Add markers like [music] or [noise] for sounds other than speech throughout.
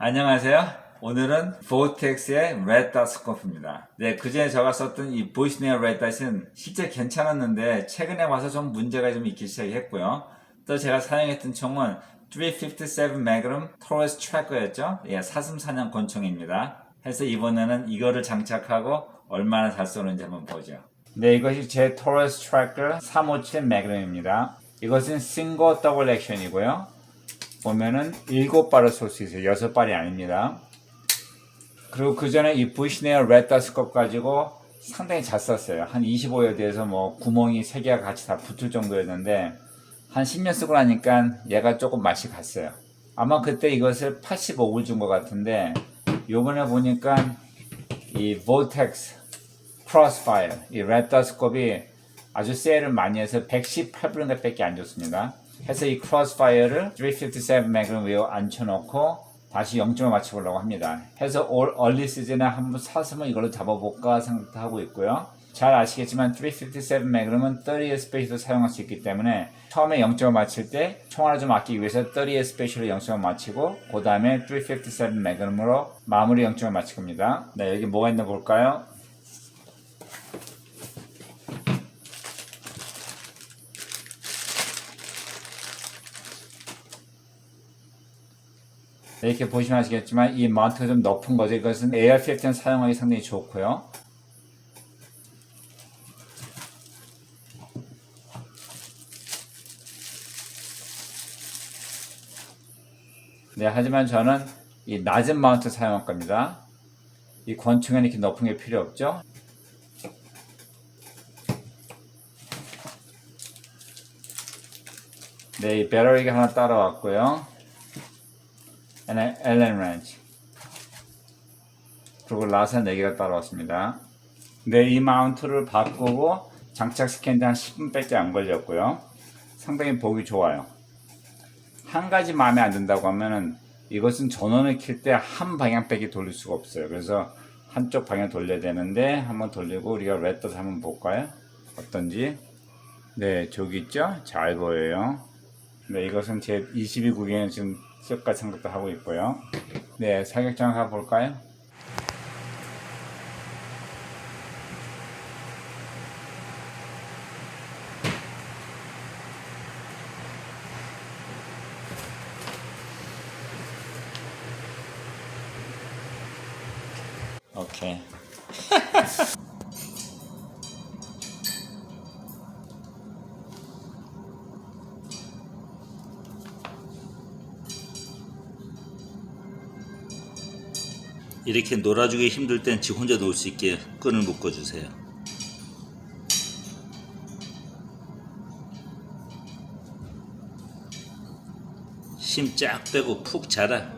안녕하세요. 오늘은 보텍스의 레드 스코프입니다. 네, 그전에 제가 썼던 이 보이스네어 레드닷은 실제 괜찮았는데 최근에 와서 좀 문제가 좀 있기 시작했고요. 또 제가 사용했던 총은 357 매그럼 토레스 트래커였죠. 예, 사슴 사냥 권총입니다. 해서 이번에는 이거를 장착하고 얼마나 잘 쏘는지 한번 보죠. 네, 이것이 제 토레스 트래커 357 매그럼입니다. 이것은 싱글 더블 액션이고요. 보면은 일곱 발을 쏠 수 있어요. 여섯 발이 아닙니다. 그리고 그 전에 이 부시네어 레드스컵 가지고 상당히 잘 썼어요. 한 25여대에서 뭐 구멍이 세 개가 같이 다 붙을 정도였는데 한 10년 쓰고 나니까 얘가 조금 맛이 갔어요. 아마 그때 이것을 85불 준것 같은데 요번에 보니까 이 볼텍스 크로스파이어 이 레드스컵이 아주 세일을 많이 해서 118불인가 밖에 안 줬습니다. 해서 이 크로스파이어를 357 매그넘 위에 앉혀놓고 다시 0점을 맞춰보려고 합니다. 해서 올 얼리 시즌에 한번 사서면 이걸로 잡아볼까 생각하고 있고요. 잘 아시겠지만 357 매그넘은 30의 스페이스로 사용할 수 있기 때문에 처음에 0점을 맞힐 때 총알을 좀 아끼기 위해서 30의 스페이스로 0점을 맞히고 그 다음에 357 매그넘으로 마무리 0점을 맞힐 겁니다. 네, 여기 뭐가 있나 볼까요? 이렇게 보시면 아시겠지만 이 마운트가 좀 높은 거죠. 이것은 AR-15는 사용하기 상당히 좋고요. 네, 하지만 저는 이 낮은 마운트 사용할 겁니다. 이 권총에는 이렇게 높은 게 필요 없죠. 네, 이 배터리가 하나 따라왔고요. 엘렌 렌치 그리고 라사 4개가 따라왔습니다. 네, 이 마운트를 바꾸고 장착 시켰는데 한 10분밖에 안 걸렸고요. 상당히 보기 좋아요. 한 가지 마음에 안 든다고 하면은 이것은 전원을 킬 때 한 방향밖에 돌릴 수가 없어요. 그래서 한쪽 방향 돌려야 되는데 한번 돌리고 우리가 레터스 한번 볼까요? 어떤지. 네, 저기 있죠? 잘 보여요. 네, 이것은 제 22국에는 지금 쓸까 생각도 하고 있고요. 네, 사격장 가볼까요? 오케이. [laughs] 이렇게 놀아주기 힘들 땐 지 혼자 놀 수 있게 끈을 묶어주세요. 힘 쫙 빼고 푹 자라.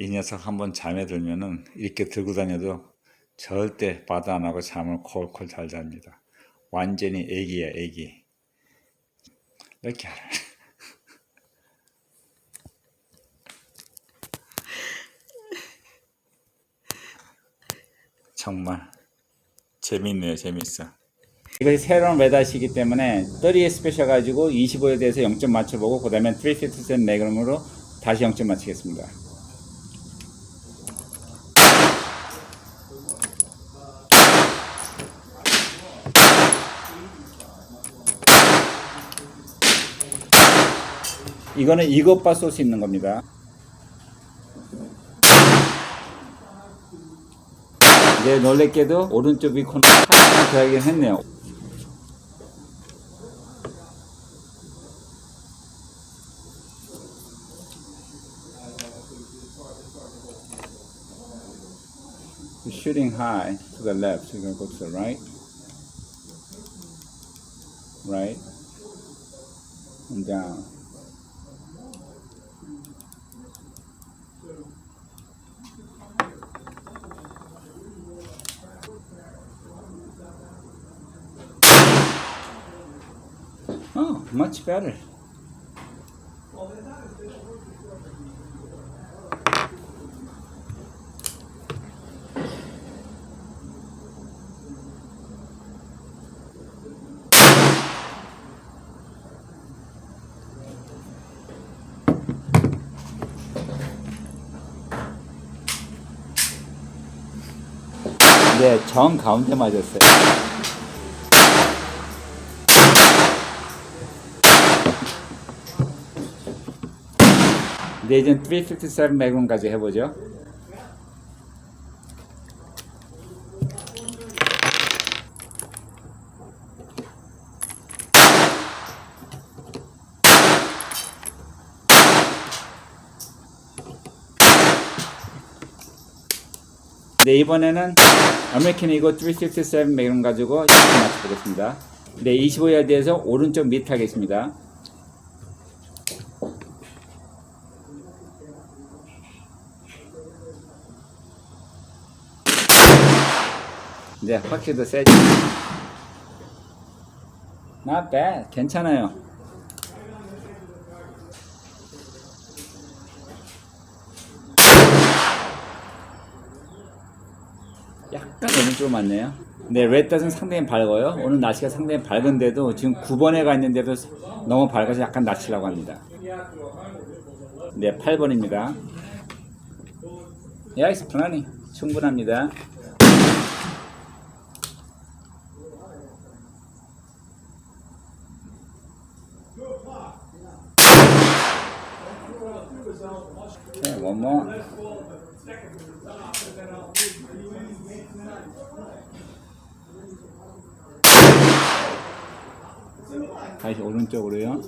이 녀석 한번 잠에 들면은 이렇게 들고 다녀도 절대 바다 안 하고 잠을 콜콜 잘 잡니다. 완전히 애기야, 애기. 이렇게 알아. [laughs] 정말 재밌네요, 재밌어. 이것이 새로운 레닷이기 때문에 30에 스페셜 가지고 25에 대해서 0점 맞춰보고 그 다음에 350 매그럼으로 다시 0점 맞추겠습니다. 이거는 이것바 쏠수 있는 겁니다. 이제 놀랍게도 오른쪽 비콘 하나 들어가긴 했네요. Shooting high to the left, you're gonna go to the right, right, and down. Much better. 네, 정 가운데 맞았어요. 네, 이제 357 매그넘까지 해보죠. 네, 이번에는 아메리칸 이고 357 매그넘 가지고 맞춰보겠습니다. 네, 25야드에서 오른쪽 밑 하겠습니다. 네, 확실히 더 세죠. Not bad. 괜찮아요. 약간 오른쪽으로 맞네요. 네, 레드닷은 상당히 밝아요. 오늘 날씨가 상당히 밝은데도 지금 9번에 가 있는데도 너무 밝아서 약간 낮추려고 합니다. 네, 8번입니다. 야, 이스 편하니 충분합니다. Okay, one more. 다시 오른쪽으로요.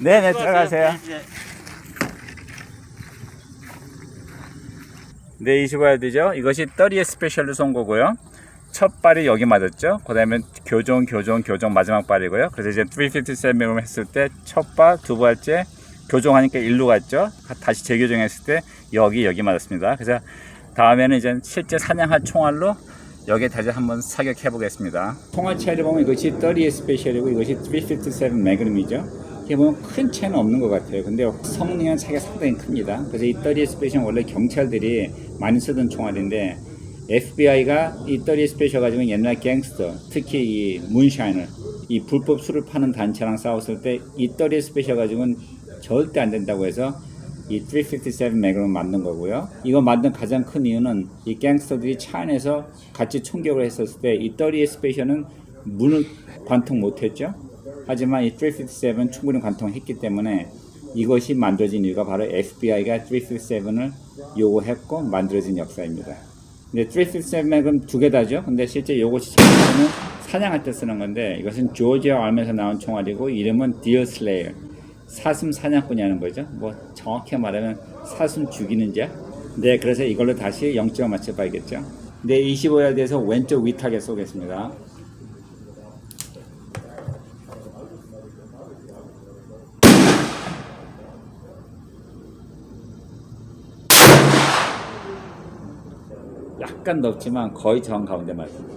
네, 갈게요. 네, 네, 들어가세요. 네, 25야드죠. 이것이 30의 스페셜로 쏜 거고요. 첫 발이 여기 맞았죠. 그 다음에 교정, 교정, 교정 마지막 발이고요. 그래서 이제 357을 했을 때 첫 발, 두 발째 교정하니까 일로 갔죠. 다시 재교정했을 때 여기, 여기 맞았습니다. 그래서 다음에는 이제 실제 사냥할 총알로 여기에 다시 한번 사격해 보겠습니다. 총알 차이를 보면 이것이 30의 스페셜이고 이것이 357 매그넘이죠. 이게 보면 큰 차이는 없는 것 같아요. 근데 성능은 차이가 상당히 큽니다. 그래서 이 30의 스페셜은 원래 경찰들이 많이 쓰던 총알인데 FBI가 이 30의 스페셜 가지고 옛날 갱스터, 특히 이 문샤이너, 이 불법 술을 파는 단체랑 싸웠을 때 이 30의 스페셜 가지고는 절대 안 된다고 해서 이 357 매그넘 만든 거고요. 이거 만든 가장 큰 이유는 이 갱스터들이 차 안에서 같이 총격을 했었을 때 이 30의 스페셜은 문을 관통 못했죠. 하지만 이 357은 충분히 관통했기 때문에 이것이 만들어진 이유가 바로 FBI가 357을 요구했고 만들어진 역사입니다. 근데 357 매그넘 두개 다죠. 근데 실제 요것이 처음에는 사냥할 때 쓰는 건데 이것은 조지아 알면서 나온 총알이고 이름은 디어 슬레이어. 사슴 사냥꾼이 하는 거죠. 뭐 정확히 말하면 사슴 죽이는 자. 네, 그래서 이걸로 다시 0점 맞춰봐야겠죠. 네, 25야드에서 왼쪽 위탁에 쏘겠습니다. 약간 넓지만 거의 정 가운데 맞습니다.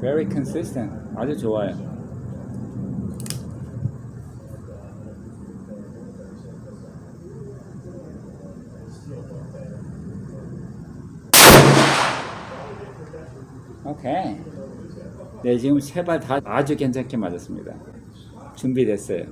Very consistent. 아주 좋아요. 오케이. 네, 지금 세 발 다 아주 괜찮게 맞았습니다. 준비됐어요.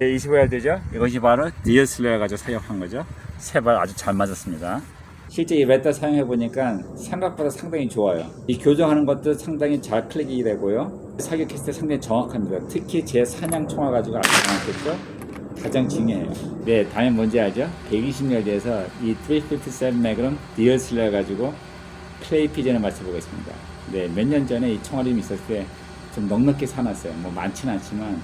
25야드죠. 이것이 바로 디어슬레어 가지고 사격한 거죠. 세 발 아주 잘 맞았습니다. 실제 이 레터 사용해 보니까 생각보다 상당히 좋아요. 이 교정하는 것도 상당히 잘 클릭이 되고요. 사격했을 때 상당히 정확합니다. 특히 제 사냥 총알 가지고 아주 정확했죠. 가장 중요해요. 네, 다음에 뭔지 알죠? 120야드에서 이 357 매그넘 디어슬레어 가지고 클레이 피전을 맞춰보겠습니다. 네, 몇 년 전에 이 총알이 있었을 때 좀 넉넉히 사놨어요. 뭐 많지는 않지만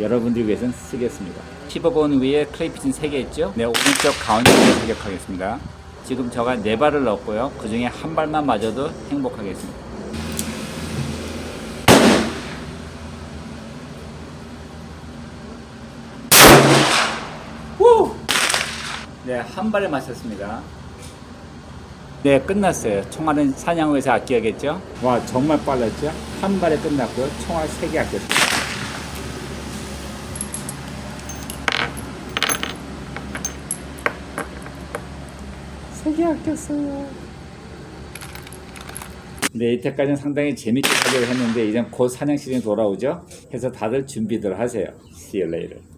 여러분들 위해서는 쓰겠습니다. 15번 위에 클레이피진 3개 있죠? 네, 오른쪽 가운데를 사격하겠습니다. 지금 저가 4발을 넣었고요. 그 중에 한 발만 맞아도 행복하겠습니다. 우! 네, 한 발에 맞췄습니다. 네, 끝났어요. 총알은 사냥에서 아껴야겠죠? 와, 정말 빨랐죠? 한 발에 끝났고요. 총알 3개 아꼈습니다. 세개 아꼈어요. 네, 이때까지는 상당히 재밌게 사격을 했는데 이제 곧 사냥 시즌이 돌아오죠? 그래서 다들 준비들 하세요. See you later.